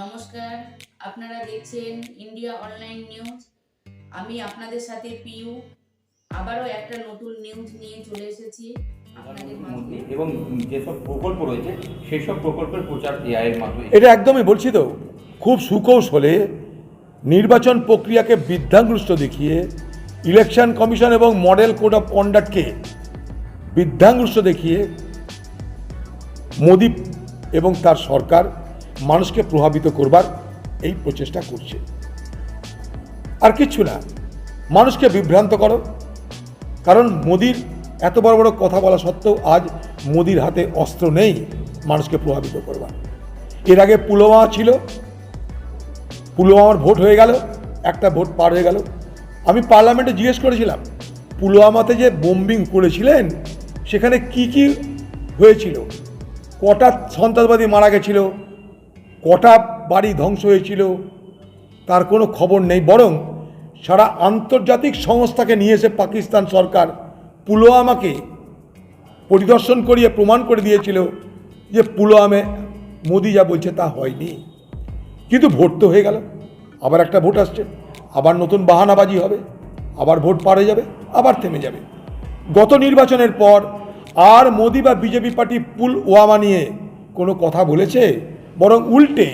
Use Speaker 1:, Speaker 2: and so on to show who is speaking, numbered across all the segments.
Speaker 1: নমস্কার আপনারা দেখছেন ইন্ডিয়া অনলাইন নিউজ। আমি আপনাদের সাথে পিউ। আবারও একটা নতুন নিউজ নিয়ে চলে এসেছি।
Speaker 2: এবং যেসব প্রকল্প রয়েছে সেই সব প্রকল্পের প্রচার এআই এর মাধ্যমে
Speaker 3: এটা একদমই বলছি তো খুব সুকৌশলে নির্বাচন প্রক্রিয়াকে বিধ্যাঙ্গুষ্ট দেখিয়ে ইলেকশন কমিশন এবং মডেল কোড অফ কন্ডাক্টকে বিধ্যাঙ্গুষ্ট দেখিয়ে মোদি এবং তার সরকার মানুষকে প্রভাবিত করবার এই প্রচেষ্টা করছে। আর কিচ্ছু না, মানুষকে বিভ্রান্ত করো, কারণ মোদির এত বড় বড় কথা বলা সত্ত্বেও আজ মোদির হাতে অস্ত্র নেই মানুষকে প্রভাবিত করবার। এর আগে পুলওয়ামা ছিল, পুলওয়ামার ভোট হয়ে গেল, একটা ভোট পার হয়ে গেল। আমি পার্লামেন্টে জিজ্ঞেস করেছিলাম, পুলওয়ামাতে যে বোম্বিং করেছিলেন, সেখানে কি কি হয়েছিল? কটা সন্ত্রাসবাদী মারা গেছিল? কটা বাড়ি ধ্বংস হয়েছিল তার কোনো খবর নেই, বরং সারা আন্তর্জাতিক সংস্থাকে নিয়ে এসে পাকিস্তান সরকার পুলওয়ামাকে পরিদর্শন করিয়ে প্রমাণ করে দিয়েছিল যে পুলওয়ামে মোদি যা বলছে তা হয়নি। কিন্তু ভোট তো হয়ে গেল, আবার একটা ভোট আসছে, আবার নতুন বাহানাবাজি হবে, আবার ভোট পার হয়ে যাবে, আবার থেমে যাবে। গত নির্বাচনের পর আর মোদি বা বিজেপি পার্টি পুল ওয়ামা নিয়ে কোনো কথা বলেছে? বরং উল্টে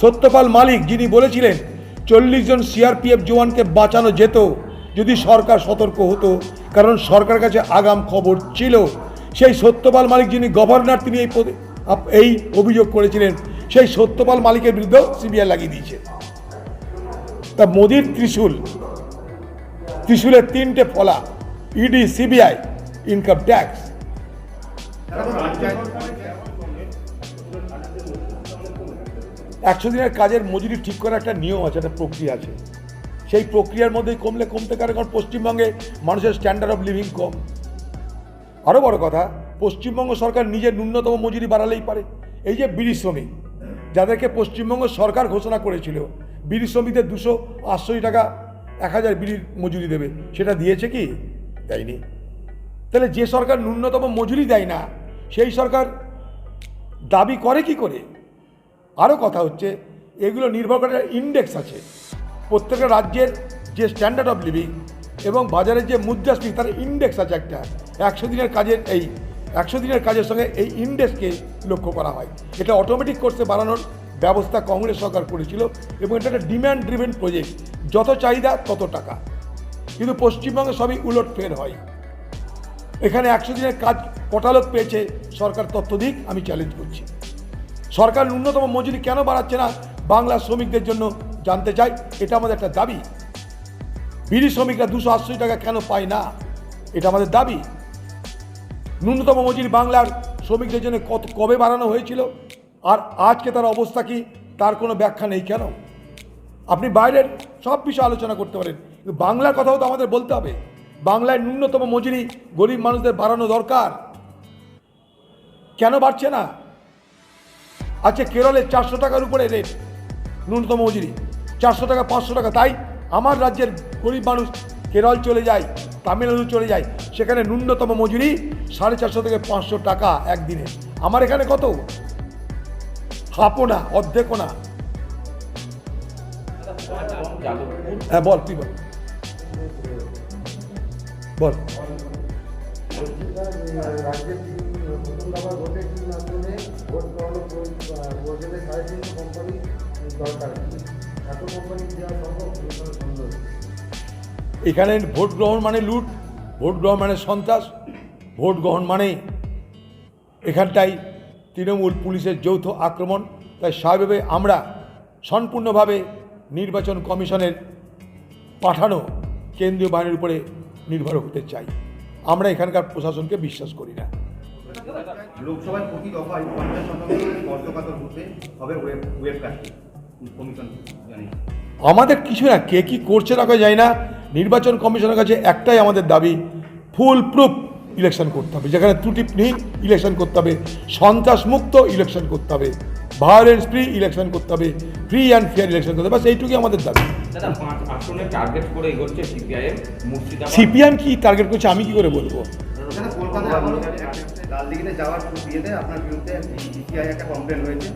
Speaker 3: সত্যপাল মালিক যিনি বলেছিলেন, চল্লিশ জন সিআরপিএফ জওয়ানকে বাঁচানো যেত যদি সরকার সতর্ক হতো, কারণ সরকার কাছে আগাম খবর ছিল। সেই সত্যপাল মালিক যিনি গভর্নর, তিনি এই এই অভিযোগ করেছিলেন, সেই সত্যপাল মালিকের বিরুদ্ধেও সিবিআই লাগিয়ে দিয়েছে। তা মোদির ত্রিশূল, ত্রিশূলের তিনটে ফলা, ইডি, সিবিআই, ইনকাম ট্যাক্স। একশো দিনের কাজের মজুরি ঠিক করার একটা নিয়ম আছে, একটা প্রক্রিয়া আছে। সেই প্রক্রিয়ার মধ্যেই কমলে কমতে পারে কারণ পশ্চিমবঙ্গে মানুষের স্ট্যান্ডার্ড অফ লিভিং কম। আরও বড় কথা, পশ্চিমবঙ্গ সরকার নিজের ন্যূনতম মজুরি বাড়ালেই পারে। এই যে বিড়ি শ্রমিক, যাদেরকে পশ্চিমবঙ্গ সরকার ঘোষণা করেছিল, বিড়ি শ্রমিকদের দুশো আটষট্টি টাকা এক হাজার বিড়ির মজুরি দেবে, সেটা দিয়েছে কি? দেয়নি। তাহলে যে সরকার ন্যূনতম মজুরি দেয় না, সেই সরকার দাবি করে কি করে? আরও কথা হচ্ছে, এগুলো নির্ভর করে ইন্ডেক্স আছে। প্রত্যেকটা রাজ্যের যে স্ট্যান্ডার্ড অফ লিভিং এবং বাজারের যে মুদ্রাস্ফীতি, তার ইন্ডেক্স আছে একটা। একশো দিনের কাজের এই, একশো দিনের কাজের সঙ্গে এই ইন্ডেক্সকে লক্ষ্য করা হয়। এটা অটোমেটিক কোর্সে বাড়ানোর ব্যবস্থা কংগ্রেস সরকার করেছিল এবং এটা একটা ডিম্যান্ড ড্রিভেন প্রজেক্ট যত চাহিদা, তত টাকা। কিন্তু পশ্চিমবঙ্গে সবই উলট ফের হয়। এখানে একশো দিনের কাজ কটা লোক পেয়েছে, সরকার তথ্য দিক, আমি চ্যালেঞ্জ করছি। সরকার ন্যূনতম মজুরি কেন বাড়াচ্ছে না? বাংলা শ্রমিকদের জন্য জানতে চাই। এটা আমাদের একটা দাবি। বিড়ি শ্রমিকরা দুশো আটষট্টি টাকা কেন পায় না? এটা আমাদের দাবি। ন্যূনতম মজুরি বাংলার শ্রমিকদের জন্য কত, কবে বাড়ানো হয়েছিল? আর আজকে তার অবস্থা কি? তার কোনো ব্যাখ্যা নেই কেন? আপনি বাইরের সব বিষয়ে আলোচনা করতে পারেন। কিন্তু বাংলার কথাও তো আমাদের বলতে হবে। বাংলায় ন্যূনতম মজুরি গরিব মানুষদের বাড়ানো দরকার। কেন বাড়ছে না? আচ্ছা কেরলে চারশো টাকার উপরে রেট ন্যূনতম মজুরি। চারশো টাকা, পাঁচশো টাকা। তাই আমার রাজ্যের গরিব মানুষ কেরল চলে যায়, তামিলনাড়ু চলে যায়, সেখানে ন্যূনতম মজুরি সাড়ে চারশো থেকে পাঁচশো টাকা একদিনে। আমার এখানে কত? হাফও না অর্ধেকও না। হ্যাঁ বল, তুই বল। বল।
Speaker 4: দরকার এত কোম্পানি দেওয়া সম্ভব? সন্দেহ
Speaker 3: এখানে ভোট গ্রহণ মানে লুট ভোট গ্রহণ মানে সন্ত্রাস ভোট গ্রহণ মানে এখানটাই তৃণমূল পুলিশের যৌথ আক্রমণ। তাই স্বাভাবিকভাবে আমরা সম্পূর্ণভাবে নির্বাচন কমিশনের পাঠানো কেন্দ্রীয় বাহিনীর উপরে নির্ভর হতে চাই। আমরা এখানকার প্রশাসনকে বিশ্বাস করি না।
Speaker 5: লোকসভায় প্রতি দফায় পঞ্চাশ শতাংশ হবে ওয়েব ওয়েবকাস্টিং কমিশন
Speaker 3: আমাদের কিছু না কে কী করছে না যায় না। নির্বাচন কমিশনের কাছে একটাই আমাদের দাবি ফুল প্রুফ ইলেকশন করতে হবে। যেখানে ত্রুটিহীন ইলেকশন করতে হবে। সন্ত্রাস মুক্ত ইলেকশন করতে হবে। ভায়োলেন্স ফ্রি ইলেকশন করতে হবে। ফ্রি অ্যান্ড ফেয়ার ইলেকশন করতে হবে। বাস এইটুকুই আমাদের দাবি।
Speaker 2: দাদা পাঁচ আসনের টার্গেট করে এগোচ্ছে সিপিআইএম
Speaker 3: সিপিএম কি টার্গেট করছে আমি কি করে বলব?
Speaker 5: এখানে লালদিঘিতে যাওয়ার বিয়েতে আপনার বিরুদ্ধে একটা কমপ্লেন হয়েছে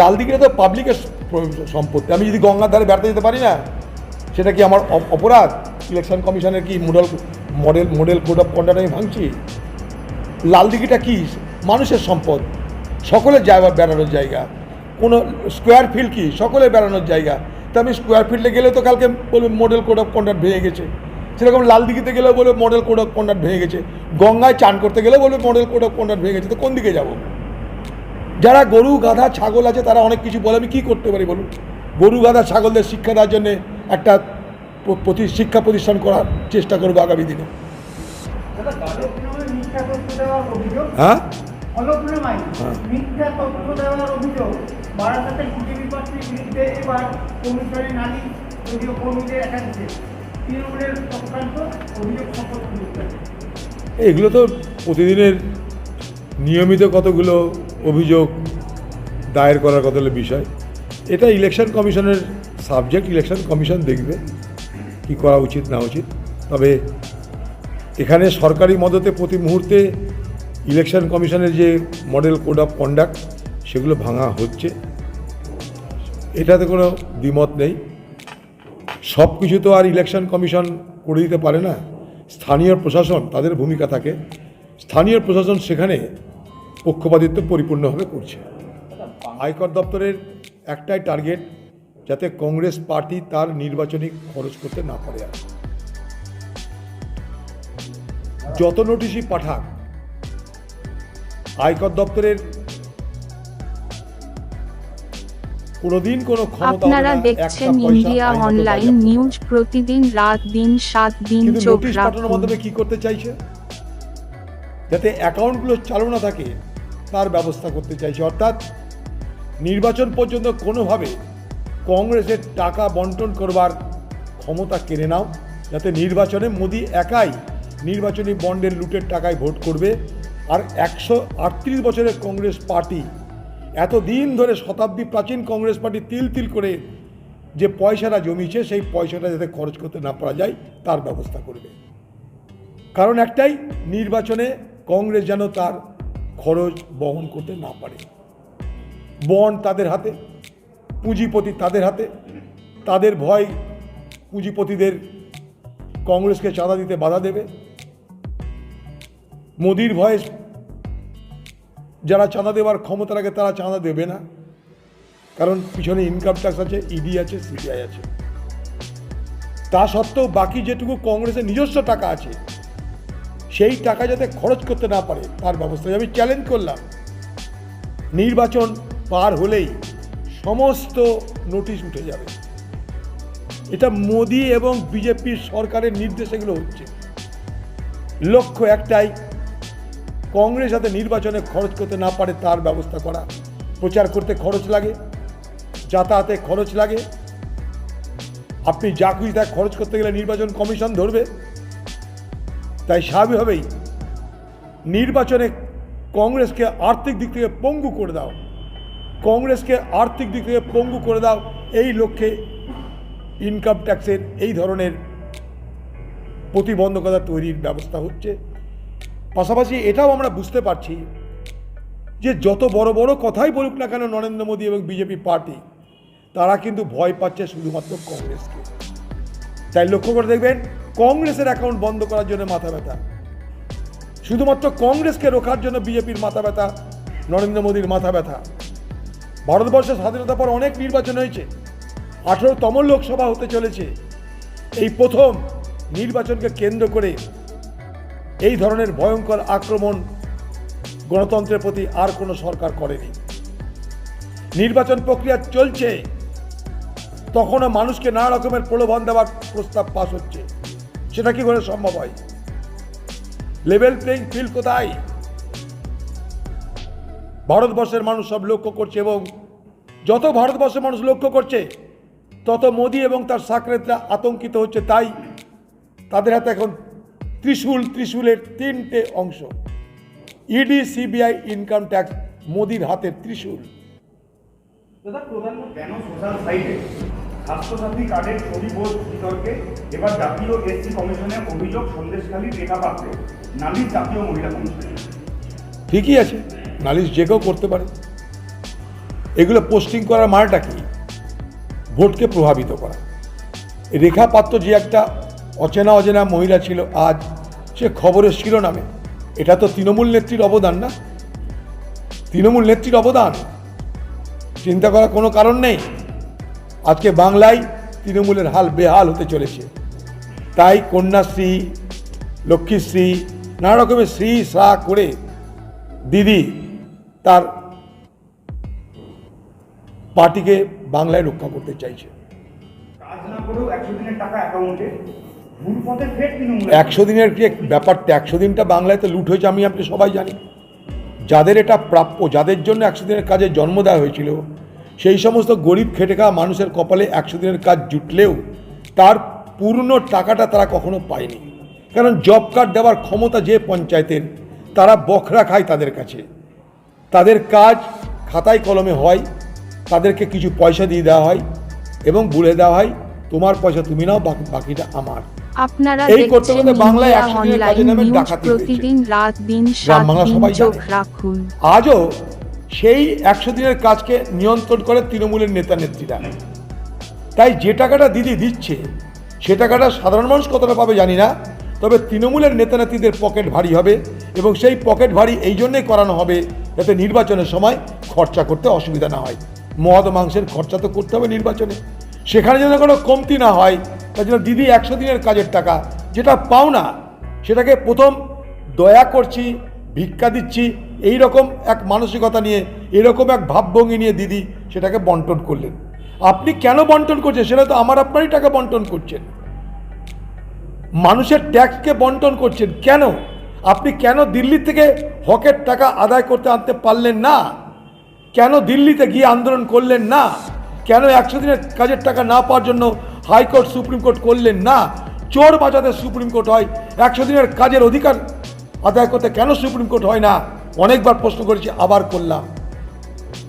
Speaker 5: আপনি কি
Speaker 3: তো পাবলিকের সম্পত্তি। আমি যদি গঙ্গার ধারে বেড়াতে যেতে পারি না, সেটা কি আমার অপ- অপরাধ? ইলেকশন কমিশনের কি model model model code of conduct আমি ভাঙছি? লাল দিঘিটা কি? মানুষের সম্পদ। সকলের জায়গা বেড়ানোর জায়গা। কোনো স্কোয়ার ফিল্ড কি? সকলের বেড়ানোর জায়গা। তা আমি স্কোয়ার ফিল্ডে গেলে তো কালকে বলবে মডেল কোড অফ কন্ডাক্ট ভেঙে গেছে। সেরকম লাল দিঘিতে গেলেও বলবে মডেল কোড অফ কন্ডাক্ট ভেঙে গেছে। গঙ্গায় চান করতে গেলেও বলবে মডেল কোড অফ কন্ডাক্ট ভেঙে গেছে। তো কোন দিকে যাব? যারা গরু গাধা ছাগল আছে তারা অনেক কিছু বলে। আমি কী করতে পারি বলুন? গরু গাধা ছাগলদের শিক্ষা দেওয়ার জন্যে একটা প্রতি শিক্ষা প্রতিষ্ঠান করার চেষ্টা করব আগামী দিনে। হ্যাঁ? হ্যাঁ। এগুলো তো প্রতিদিনের নিয়মিত কতগুলো অভিযোগ দায়ের করার কতগুলো বিষয়। এটা ইলেকশন কমিশনের সাবজেক্ট ইলেকশন কমিশন দেখবে কি করা উচিত, না উচিত। তবে এখানে সরকারি মদতে প্রতি মুহূর্তে ইলেকশন কমিশনের যে মডেল কোড অফ কন্ডাক্ট সেগুলো ভাঙা হচ্ছে। এটাতে কোনো দ্বিমত নেই। সব কিছু তো আর ইলেকশন কমিশন করে দিতে পারে না। স্থানীয় প্রশাসন তাদের ভূমিকা থাকে। স্থানীয় প্রশাসন সেখানে পক্ষপাতিত্ব পরিপূর্ণভাবে করছে। আয়কর দপ্তরের একটাই টার্গেট যাতে কংগ্রেস পার্টি তার নির্বাচনী খরচ করতে না পারে আর। যত নোটিশই পাঠাক আয়কর দপ্তরের
Speaker 6: আপনারা দেখছেন ইন্ডিয়া অনলাইন নিউজ প্রতিদিন রাত দিন সাত দিন চোখ
Speaker 3: পাঠানোর মাধ্যমে কি করতে চাইছে? যাতে অ্যাকাউন্টগুলো চালু না থাকে তার ব্যবস্থা করতে চাইছে। অর্থাৎ নির্বাচন পর্যন্ত কোনোভাবে কংগ্রেসের টাকা বন্টন করবার ক্ষমতা কেড়ে নাও যাতে নির্বাচনে মোদি একাই নির্বাচনী বন্ডের লুটের টাকায় ভোট করবে। আর একশো আটত্রিশ বছরের কংগ্রেস পার্টি এতদিন ধরে শতাব্দী প্রাচীন কংগ্রেস পার্টি তিল তিল করে যে পয়সাটা জমিছে সেই পয়সাটা যাতে খরচ করতে না পারা যায়, তার ব্যবস্থা করবে। কারণ একটাই, নির্বাচনে কংগ্রেস যেন তার খরচ বহন করতে না পারে। বন্ড তাদের হাতে, পুঁজিপতি তাদের হাতে, তাদের ভয় পুঁজিপতিদের কংগ্রেসকে চাঁদা দিতে বাধা দেবে। মোদির ভয়ে যারা চাঁদা দেওয়ার ক্ষমতা রাখে তারা চাঁদা দেবে না। কারণ পিছনে ইনকাম ট্যাক্স আছে ইডি আছে সিবিআই আছে। তা সত্ত্বেও বাকি যেটুকু কংগ্রেসের নিজস্ব টাকা আছে, সেই টাকা যাতে খরচ করতে না পারে, তার ব্যবস্থা আমি চ্যালেঞ্জ করলাম। নির্বাচন পার হলেই সমস্ত নোটিশ উঠে যাবে। এটা মোদি এবং বিজেপির সরকারের নির্দেশ এগুলো হচ্ছে। লক্ষ্য একটাই কংগ্রেস যাতে নির্বাচনে খরচ করতে না পারে, তার ব্যবস্থা করা। প্রচার করতে খরচ লাগে, যাতায়াতে খরচ লাগে। আপনি যা খুশি তা খরচ করতে গেলে নির্বাচন কমিশন ধরবে। তাই স্বাভাবিকভাবেই নির্বাচনে কংগ্রেসকে আর্থিক দিক থেকে পঙ্গু করে দাও। কংগ্রেসকে আর্থিক দিক থেকে পঙ্গু করে দাও। এই লক্ষ্যে ইনকাম ট্যাক্সের এই ধরনের প্রতিবন্ধকতা তৈরির ব্যবস্থা হচ্ছে। পাশাপাশি এটাও আমরা বুঝতে পারছি যে যত বড় বড় কথাই বলুক না কেন নরেন্দ্র মোদী এবং বিজেপি পার্টি, তারা কিন্তু ভয় পাচ্ছে শুধুমাত্র কংগ্রেসকে। তাই লক্ষ্য করে দেখবেন, কংগ্রেসের অ্যাকাউন্ট বন্ধ করার জন্য মাথা ব্যথা। শুধুমাত্র কংগ্রেসকে রোখার জন্য বিজেপির মাথা ব্যথা, নরেন্দ্র মোদীর মাথা ব্যথা। ভারতবর্ষের স্বাধীনতার পর অনেক নির্বাচন হয়েছে, আঠেরোতম লোকসভা হতে চলেছে। এই প্রথম নির্বাচনকে কেন্দ্র করে এই ধরনের ভয়ঙ্কর আক্রমণ গণতন্ত্রের প্রতি আর কোনো সরকার করেনি। নির্বাচন প্রক্রিয়া চলছে, তখনও মানুষকে নানা রকমের প্রলোভন দেওয়ার প্রস্তাব পাস হচ্ছে। সেটা কি করে সম্ভব হয়? লেভেল প্লেইং ফিল্ড কোথায়? ভারতবর্ষের মানুষ সব লক্ষ্য করছে এবং যত ভারতবর্ষের মানুষ লক্ষ্য করছে, তত মোদী এবং তার সাকরেতরা আতঙ্কিত হচ্ছে। তাই তাদের হাতে এখন ত্রিশূল ত্রিশূলের তিনটে অংশ। ইডি সিবিআই ইনকাম ট্যাক্স মোদির হাতের ত্রিশূল।
Speaker 5: কেন সোশ্যাল সাইটে
Speaker 7: স্বাস্থ্যসাথী কার্ডের ছবি বিতর্কে এবার জাতীয় এসসি কমিশনে অভিযোগ সন্দেশখালী রেখা পাত্র নালিশ জাতীয় মহিলা কমিশনে?
Speaker 3: ঠিকই আছে নালিশ যে কেউ করতে পারে। এগুলো পোস্টিং করার মানেটা কি? ভোটকে প্রভাবিত করা। রেখা পাত্র যে একটা অচেনা অচেনা মহিলা ছিল, আজ সে খবরের শিরোনামে। এটা তো তৃণমূল নেত্রীর অবদান না? তৃণমূল নেত্রীর অবদান? চিন্তা করার কোনো কারণ নেই? আজকে বাংলায় তৃণমূলের হাল বেহাল হতে চলেছে। তাই কন্যাশ্রী, লক্ষ্মীশ্রী, নানা রকমের শ্রী শ্রা করে দিদি তার পার্টিকে বাংলায় রক্ষা করতে চাইছে।
Speaker 7: কাজ না করেও একশো দিনের টাকা অ্যাকাউন্টে
Speaker 3: একশো দিনের কি ব্যাপারটা? একশো দিনটা বাংলায় তো লুট হয়েছে আমি আপনি সবাই জানি। যাদের এটা প্রাপ্য যাদের জন্য একশো দিনের কাজে জন্ম দেওয়া হয়েছিল সেই সমস্ত গরিব খেটে খাওয়া মানুষের কপালে একশো দিনের কাজ জুটলেও তার পূর্ণ টাকাটা তারা কখনো পায়নি। কারণ জব কার্ড দেওয়ার ক্ষমতা যে পঞ্চায়েতের তারা বখরা খায় তাদের কাছে। তাদের কাজ খাতায় কলমে হয় তাদেরকে কিছু পয়সা দিয়ে দেওয়া হয় এবং বলে দেওয়া হয় তোমার পয়সা তুমি নাও বাকি বাকিটা আমার।
Speaker 6: আপনারা
Speaker 3: এই করতে করতে বাংলায় একশো দিনের কাজের নামে ডাকাতি
Speaker 6: প্রতিদিন রাত দিন সাত দিন চোখ রাখুন।
Speaker 3: আজও সেই একশো দিনের কাজকে নিয়ন্ত্রণ করে তৃণমূলের নেতা নেত্রীরা। তাই যে টাকাটা দিদি দিচ্ছে সে টাকাটা সাধারণ মানুষ কতটা পাবে জানি না তবে তৃণমূলের নেতা নেত্রীদের পকেট ভারী হবে এবং সেই পকেট ভারী এই জন্যই করানো হবে যাতে নির্বাচনের সময় খরচা করতে অসুবিধা না হয়। মদ মাংসের খরচা তো করতে হবে নির্বাচনে। সেখানে যেন কোনো কমতি না হয় তার জন্য দিদি একশো দিনের কাজের টাকা। যেটা পাও না, সেটাকে প্রথম দয়া করছি, ভিক্ষা দিচ্ছি এই রকম এক মানসিকতা নিয়ে, এরকম এক ভাবভঙ্গি নিয়ে দিদি সেটাকে বন্টন করলেন। আপনি কেন বন্টন করছেন সেটা তো আমার আপনারই টাকা বন্টন করছেন। মানুষের ট্যাক্সকে বন্টন করছেন কেন? আপনি কেন দিল্লি থেকে হকের টাকা আদায় করতে আনতে পারলেন না? কেন দিল্লিতে গিয়ে আন্দোলন করলেন না? কেন একশো দিনের কাজের টাকা না পাওয়ার জন্য হাইকোর্ট, সুপ্রিম কোর্ট করলেন না, চোর বাজাতে সুপ্রিম কোর্ট হয়, একশো দিনের কাজের অধিকার আদায় করতে কেন সুপ্রিম কোর্ট হয় না? অনেকবার প্রশ্ন করেছি, আবার করলাম।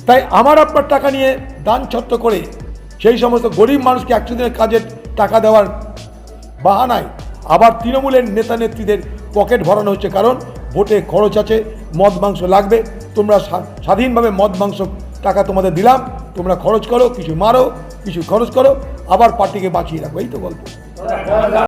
Speaker 3: তাই আমার আপনার টাকা নিয়ে দান ছত্র করে সেই সমস্ত গরিব মানুষকে একশো দিনের কাজের টাকা দেওয়ার বাহানায় আবার তৃণমূলের নেতা নেত্রীদের পকেট ভরানো হচ্ছে, কারণ ভোটে খরচ আছে, মদ মাংস লাগবে, তোমরা স্বাধীনভাবে মদ মাংস টাকা তোমাদের দিলাম, তোমরা খরচ করো, কিছু মারো, কিছু খরচ করো আবার পার্টিকে বাঁচিয়ে রাখব এই তো গল্প।